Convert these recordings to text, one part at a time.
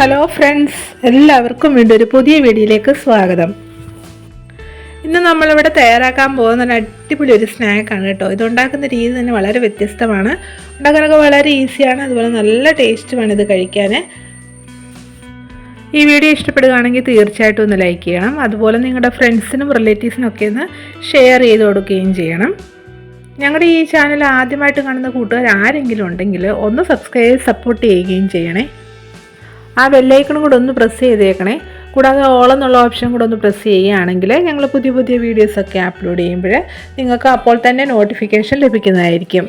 Hello friends എല്ലാവർക്കും വീണ്ടും ഒരു പുതിയ വീഡിയോയിലേക്ക് സ്വാഗതം. ഇന്ന് നമ്മളിവിടെ തയ്യാറാക്കാൻ പോകുന്ന ഒരു അടിപൊളി ഒരു സ്നാക്കാണ് കേട്ടോ. ഇത് ഉണ്ടാക്കുന്ന രീതി തന്നെ വളരെ വ്യത്യസ്തമാണ്. ഉണ്ടാക്കാനൊക്കെ വളരെ ഈസിയാണ് അതുപോലെ നല്ല ടേസ്റ്റുമാണ് ഇത് കഴിക്കാൻ ഈ വീഡിയോ ഇഷ്ടപ്പെടുകയാണെങ്കിൽ തീർച്ചയായിട്ടും ഒന്ന് ലൈക്ക് ചെയ്യണം. അതുപോലെ നിങ്ങളുടെ ഫ്രണ്ട്സിനും റിലേറ്റീവ്സിനും ഒക്കെ ഒന്ന് ഷെയർ ചെയ്ത് കൊടുക്കുകയും ചെയ്യണം. ഞങ്ങളുടെ ഈ ചാനൽ ആദ്യമായിട്ട് കാണുന്ന കൂട്ടുകാർ ആരെങ്കിലും ഉണ്ടെങ്കിൽ ഒന്ന് സബ്സ്ക്രൈബ് സപ്പോർട്ട് ചെയ്യുകയും ചെയ്യണേ. ആ ബെല്ലൈക്കണും കൂടെ ഒന്ന് പ്രസ് ചെയ്തേക്കണേ. കൂടാതെ ഓൾ എന്നുള്ള ഓപ്ഷൻ കൂടെ ഒന്ന് പ്രസ് ചെയ്യുകയാണെങ്കിൽ ഞങ്ങൾ പുതിയ പുതിയ വീഡിയോസൊക്കെ അപ്ലോഡ് ചെയ്യുമ്പോൾ നിങ്ങൾക്ക് അപ്പോൾ തന്നെ നോട്ടിഫിക്കേഷൻ ലഭിക്കുന്നതായിരിക്കും.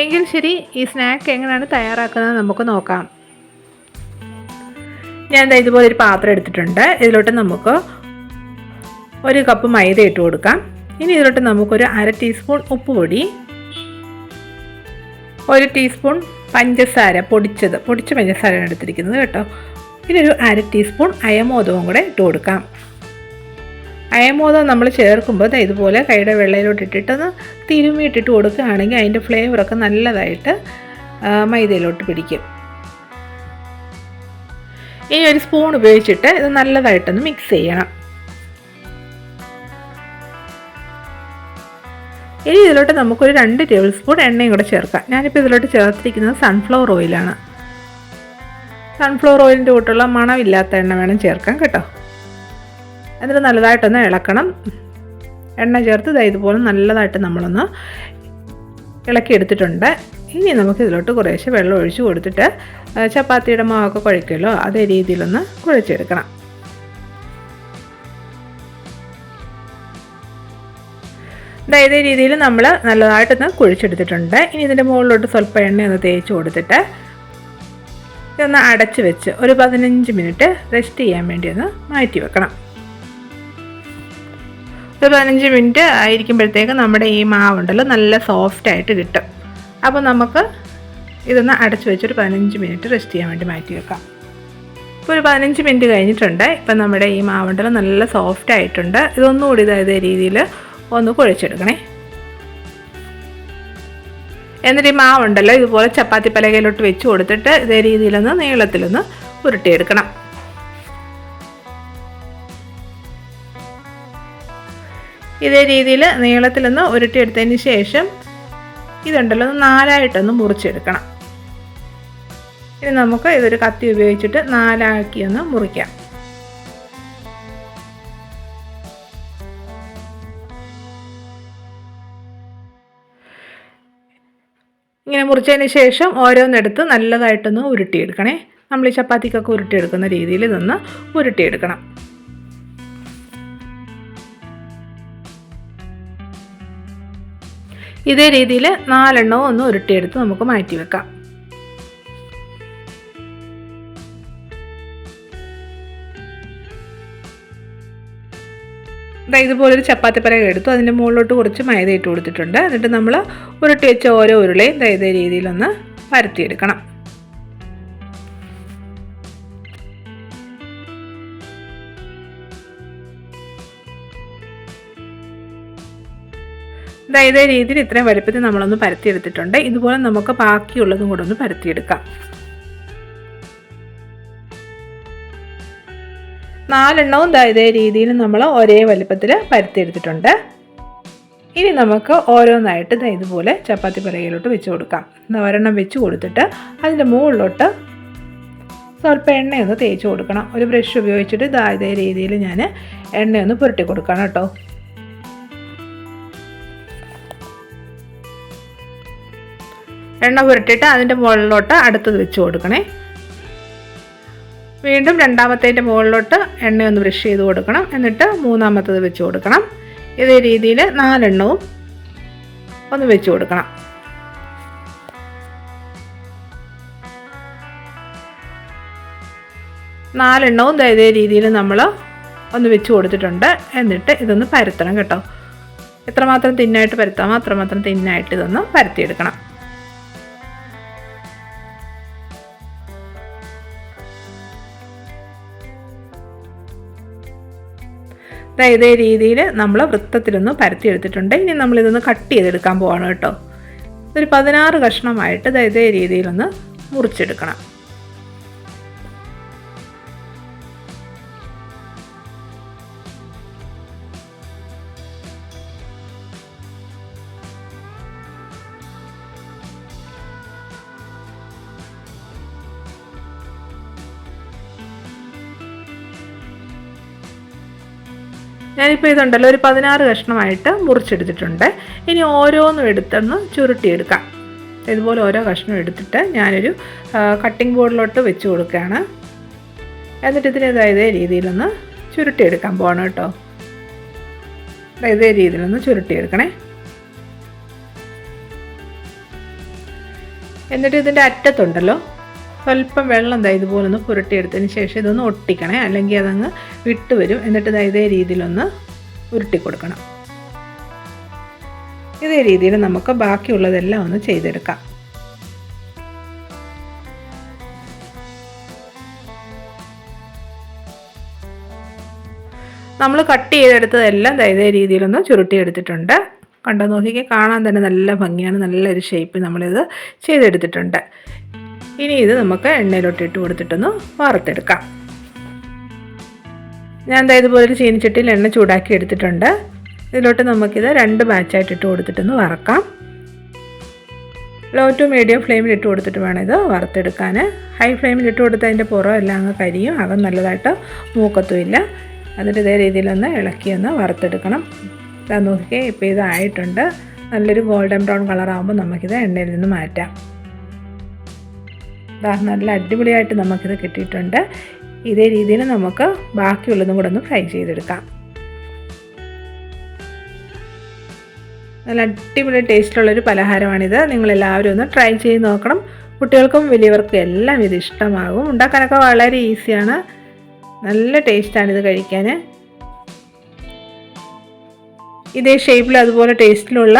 എങ്കിൽ ശരി ഈ സ്നാക്ക് എങ്ങനെയാണ് തയ്യാറാക്കുന്നത് നമുക്ക് നോക്കാം. ഞാൻ എന്താ ഇതുപോലെ ഒരു പാത്രം എടുത്തിട്ടുണ്ട്. ഇതിലോട്ട് നമുക്ക് ഒരു കപ്പ് മൈദ ഇട്ട് കൊടുക്കാം. ഇനി ഇതിലോട്ട് നമുക്കൊരു അര ടീസ്പൂൺ ഉപ്പ് പൊടി ഒരു ടീസ്പൂൺ പഞ്ചസാര പൊടിച്ചത് പൊടിച്ച പഞ്ചസാരയാണ് എടുത്തിരിക്കുന്നത് കേട്ടോ. പിന്നെ ഒരു അര ടീസ്പൂൺ അയമോദവും കൂടെ ഇട്ട് കൊടുക്കാം. അയമോദം നമ്മൾ ചേർക്കുമ്പോൾ ഇതുപോലെ കൈയുടെ വെള്ളയിലോട്ട് ഇട്ടിട്ടൊന്ന് തിരുമ്മി ഇട്ടിട്ട് കൊടുക്കുകയാണെങ്കിൽ അതിന്റെ ഫ്ലേവറൊക്കെ നല്ലതായിട്ട് മൈദയിലോട്ട് പിടിക്കും. ഈ ഒരു സ്പൂൺ ഉപയോഗിച്ചിട്ട് ഇത് നല്ലതായിട്ടൊന്ന് മിക്സ് ചെയ്യണം. ഇനി ഇതിലോട്ട് നമുക്കൊരു രണ്ട് ടേബിൾ സ്പൂൺ എണ്ണയും കൂടെ ചേർക്കാം. ഞാനിപ്പോൾ ഇതിലോട്ട് ചേർത്തിരിക്കുന്നത് സൺഫ്ലവർ ഓയിലാണ് സൺഫ്ലവർ ഓയിലിന്റെ കൂട്ടുള്ള മണമില്ലാത്ത എണ്ണ വേണം ചേർക്കാൻ കേട്ടോ. എന്നിട്ട് നല്ലതായിട്ടൊന്ന് ഇളക്കണം. എണ്ണ ചേർത്ത് ദാ ഇതുപോലെ നല്ലതായിട്ട് നമ്മളൊന്ന് ഇളക്കി എടുത്തിട്ടുണ്ട്. ഇനി നമുക്ക് ഇതിലോട്ട് കുറേശ്ശെ വെള്ളം ഒഴിച്ച് കൊടുത്തിട്ട് ചപ്പാത്തിയുടെ മാവൊക്കെ കുഴയ്ക്കുമല്ലോ അതേ രീതിയിലൊന്ന് കുഴച്ചെടുക്കണം. ഇതേ രീതിയിൽ നമ്മൾ നല്ലതായിട്ടൊന്ന് കുഴിച്ചെടുത്തിട്ടുണ്ട്. ഇനി ഇതിന്റെ മുകളിലോട്ട് സ്വല്പം എണ്ണ ഒന്ന് തേച്ച് കൊടുത്തിട്ട് ഇതൊന്ന് അടച്ച് വെച്ച് ഒരു പതിനഞ്ച് മിനിറ്റ് റെസ്റ്റ് ചെയ്യാൻ വേണ്ടി ഒന്ന് മാറ്റി വെക്കണം. ഒരു പതിനഞ്ച് മിനിറ്റ് ആയിരിക്കുമ്പോഴത്തേക്ക് നമ്മുടെ ഈ മാവുണ്ടല്ലോ നല്ല സോഫ്റ്റ് ആയിട്ട് കിട്ടും. അപ്പോൾ നമുക്ക് ഇതൊന്ന് അടച്ച് വെച്ചൊരു പതിനഞ്ച് മിനിറ്റ് റെസ്റ്റ് ചെയ്യാൻ വേണ്ടി മാറ്റി വെക്കാം. ഇപ്പോൾ ഒരു പതിനഞ്ച് മിനിറ്റ് കഴിഞ്ഞിട്ടുണ്ട്. ഇപ്പം നമ്മുടെ ഈ മാവുണ്ടല്ലോ നല്ല സോഫ്റ്റ് ആയിട്ടുണ്ട്. ഇതൊന്നുകൂടി ഇതായത് രീതിയിൽ ഒന്ന് കുഴച്ചെടുക്കണേ എന്നിട്ട് ഈ മാവുണ്ടല്ലോ ഇതുപോലെ ചപ്പാത്തി പലകയിലോട്ട് വെച്ച് കൊടുത്തിട്ട് ഇതേ രീതിയിലൊന്ന് നീളത്തിലൊന്ന് ഉരുട്ടിയെടുക്കണം. ഇതേ രീതിയിൽ നീളത്തിലൊന്ന് ഉരുട്ടിയെടുത്തതിന് ശേഷം ഇതുണ്ടല്ലോ ഒന്ന് നാലായിട്ടൊന്ന് മുറിച്ചെടുക്കണം. ഇനി നമുക്ക് ഇതൊരു കത്തി ഉപയോഗിച്ചിട്ട് നാലാക്കി ഒന്ന് മുറിക്കാം. ഇങ്ങനെ മുറിച്ചതിന് ശേഷം ഓരോന്നെടുത്ത് നല്ലതായിട്ടൊന്ന് ഉരുട്ടിയെടുക്കണേ. നമ്മൾ ഈ ചപ്പാത്തിക്കൊക്കെ ഉരുട്ടിയെടുക്കുന്ന രീതിയിൽ ഇതൊന്ന് ഉരുട്ടിയെടുക്കണം. ഇതേ രീതിയിൽ നാലെണ്ണവും ഒന്ന് ഉരുട്ടിയെടുത്ത് നമുക്ക് മാറ്റി വെക്കാം ഇതുപോലൊരു ചപ്പാത്തി പലക എടുത്തു. അതിന്റെ മുകളിലോട്ട് കുറച്ച് മൈദ ഇട്ട് കൊടുത്തിട്ടുണ്ട്. എന്നിട്ട് നമ്മൾ ഉരുട്ടി വെച്ച ഓരോ ഉരുളയും ഇതേ രീതിയിലൊന്ന് പരത്തിയെടുക്കണം ഇതേ രീതിയിൽ ഇത്രയും വലുപ്പത്തിൽ നമ്മളൊന്ന് പരത്തിയെടുത്തിട്ടുണ്ട്. ഇതുപോലെ നമുക്ക് ബാക്കിയുള്ളതും കൂടെ ഒന്ന് പരത്തിയെടുക്കാം. നാലെണ്ണവും ഇതേ രീതിയിൽ നമ്മൾ ഒരേ വലുപ്പത്തിൽ പരത്തിയെടുത്തിട്ടുണ്ട്. ഇനി നമുക്ക് ഓരോന്നായിട്ട് ഇതുപോലെ ചപ്പാത്തി പിറകിലോട്ട് വെച്ച് കൊടുക്കാം. ഒരെണ്ണം വെച്ച് കൊടുത്തിട്ട് അതിന്റെ മുകളിലോട്ട് സ്വല്പം എണ്ണയൊന്ന് തേച്ച് കൊടുക്കണം. ഒരു ബ്രഷ് ഉപയോഗിച്ചിട്ട് ദാ ഇതേ രീതിയിൽ ഞാൻ എണ്ണയൊന്ന് പുരട്ടി കൊടുക്കണം കേട്ടോ. എണ്ണ പുരട്ടിയിട്ട് അതിന്റെ മുകളിലോട്ട് അടുത്തത് വെച്ച് കൊടുക്കണേ. വീണ്ടും രണ്ടാമത്തേന്റെ മുകളിലോട്ട് എണ്ണ ഒന്ന് ബ്രഷ് ചെയ്ത് കൊടുക്കണം. എന്നിട്ട് മൂന്നാമത്തത് വെച്ച് കൊടുക്കണം. ഇതേ രീതിയിൽ നാലെണ്ണവും ഒന്ന് വെച്ച് കൊടുക്കണം. നാലെണ്ണവും ഇതേ രീതിയിൽ നമ്മൾ ഒന്ന് വെച്ച് കൊടുത്തിട്ടുണ്ട്. എന്നിട്ട് ഇതൊന്ന് പരത്തണം കേട്ടോ. എത്രമാത്രം തിന്നായിട്ട് പരത്താമോ അത്രമാത്രം തിന്നായിട്ട് ഇതൊന്ന് പരത്തിയെടുക്കണം. ഇതേ രീതിയിൽ നമ്മൾ വൃത്തത്തിലൊന്ന് പരത്തിയെടുത്തിട്ടുണ്ട്. ഇനി നമ്മളിതൊന്ന് കട്ട് ചെയ്തെടുക്കാൻ പോവാണ് കേട്ടോ. ഒരു പതിനാറ് കഷ്ണമായിട്ട് ഇതേ രീതിയിലൊന്ന് മുറിച്ചെടുക്കണം. ഞാനിപ്പോൾ ഇതുണ്ടല്ലോ ഒരു പതിനാറ് കഷ്ണമായിട്ട് മുറിച്ചെടുത്തിട്ടുണ്ട്. ഇനി ഓരോന്നും എടുത്തൊന്ന് ചുരുട്ടിയെടുക്കാം. ഇതുപോലെ ഓരോ കഷ്ണം എടുത്തിട്ട് ഞാനൊരു കട്ടിംഗ് ബോർഡിലോട്ട് വെച്ച് കൊടുക്കുകയാണ്. എന്നിട്ട് ഇതിന് ഇതേ രീതിയിലൊന്ന് ചുരുട്ടിയെടുക്കാൻ പോകണം കേട്ടോ. ഇതേ രീതിയിലൊന്ന് ചുരുട്ടിയെടുക്കണേ. എന്നിട്ട് ഇതിന്റെ അറ്റത്തുണ്ടല്ലോ സ്വല്പം വെള്ളം ദാ ഇതുപോലെ ഒന്ന് പുരട്ടിയെടുത്തതിന് ശേഷം ഇതൊന്ന് ഒട്ടിക്കണേ. അല്ലെങ്കിൽ അതങ്ങ് വിട്ട് വരും. എന്നിട്ട് ദാ ഇതേ രീതിയിലൊന്ന് ഉരുട്ടി കൊടുക്കണം ഇതേ രീതിയിൽ നമുക്ക് ബാക്കിയുള്ളതെല്ലാം ഒന്ന് ചെയ്തെടുക്കാം. നമ്മൾ കട്ട് ചെയ്തെടുത്തതെല്ലാം ഇതേ രീതിയിലൊന്ന് ചുരുട്ടിയെടുത്തിട്ടുണ്ട്. കണ്ടോ നോക്കിക്കേ കാണാൻ തന്നെ നല്ല ഭംഗിയാണ്. നല്ലൊരു ഷേപ്പ് നമ്മളിത് ചെയ്തെടുത്തിട്ടുണ്ട്. ഇനി ഇത് നമുക്ക് എണ്ണയിലോട്ട് ഇട്ട് കൊടുത്തിട്ടൊന്ന് വറുത്തെടുക്കാം ഞാൻ എന്താ ഇതുപോലെ ചീനിച്ചട്ടിയിൽ എണ്ണ ചൂടാക്കി എടുത്തിട്ടുണ്ട്. ഇതിലോട്ട് നമുക്കിത് രണ്ട് ബാച്ചായിട്ട് ഇട്ട് കൊടുത്തിട്ടൊന്ന് വറക്കാം. ലോ ടു മീഡിയം ഫ്ലെയിമിൽ ഇട്ട് കൊടുത്തിട്ട് വേണം ഇത് വറുത്തെടുക്കാൻ. ഹൈ ഫ്ലെയിമിൽ ഇട്ട് കൊടുത്ത് അതിന്റെ പുറം എല്ലാം അങ്ങ് കരിയും. അകം നല്ലതായിട്ട് മൂക്കത്തുമില്ല. എന്നിട്ട് ഇതേ രീതിയിലൊന്ന് ഇളക്കിയൊന്ന് വറുത്തെടുക്കണം. നോക്കിയേ ഇപ്പോൾ ഇതായിട്ടുണ്ട് നല്ലൊരു ഗോൾഡൻ ബ്രൗൺ കളറാകുമ്പോൾ നമുക്കിത് എണ്ണയിൽ നിന്ന് മാറ്റാം. നല്ല അടിപൊളിയായിട്ട് നമുക്കിത് കിട്ടിയിട്ടുണ്ട്. ഇതേ രീതിയിൽ നമുക്ക് ബാക്കിയുള്ളതും കൂടെ ഒന്ന് ഫ്രൈ ചെയ്തെടുക്കാം. നല്ല അടിപൊളി ടേസ്റ്റുള്ളൊരു പലഹാരമാണിത്. നിങ്ങളെല്ലാവരും ഒന്ന് ട്രൈ ചെയ്ത് നോക്കണം. കുട്ടികൾക്കും വലിയവർക്കും എല്ലാം ഇത് ഇഷ്ടമാകും. ഉണ്ടാക്കാനൊക്കെ വളരെ ഈസിയാണ്. നല്ല ടേസ്റ്റാണിത് കഴിക്കാൻ. ഇതേ ഷേപ്പിൽ അതുപോലെ ടേസ്റ്റിലുള്ള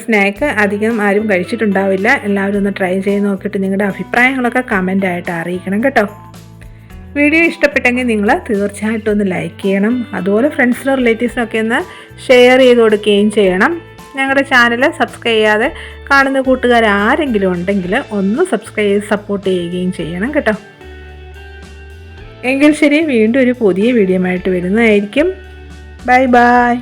സ്നാക്ക് അധികം ആരും കഴിച്ചിട്ടുണ്ടാവില്ല. എല്ലാവരും ഒന്ന് ട്രൈ ചെയ്ത് നോക്കിയിട്ട് നിങ്ങളുടെ അഭിപ്രായങ്ങളൊക്കെ കമന്റ് ആയിട്ട് അറിയിക്കണം കേട്ടോ. വീഡിയോ ഇഷ്ടപ്പെട്ടെങ്കിൽ നിങ്ങൾ തീർച്ചയായിട്ടും ഒന്ന് ലൈക്ക് ചെയ്യണം. അതുപോലെ ഫ്രണ്ട്സിനും റിലേറ്റീവ്സിനൊക്കെ ഒന്ന് ഷെയർ ചെയ്ത് കൊടുക്കുകയും ചെയ്യണം. ഞങ്ങളുടെ ചാനൽ സബ്സ്ക്രൈബ് ചെയ്യാതെ കാണുന്ന കൂട്ടുകാർ ആരെങ്കിലും ഉണ്ടെങ്കിൽ ഒന്ന് സബ്സ്ക്രൈബ് ചെയ്ത് സപ്പോർട്ട് ചെയ്യുകയും ചെയ്യണം കേട്ടോ. എങ്കിൽ ശരി വീണ്ടും ഒരു പുതിയ വീഡിയോ ആയിട്ട് വരുന്നതായിരിക്കും. Bye bye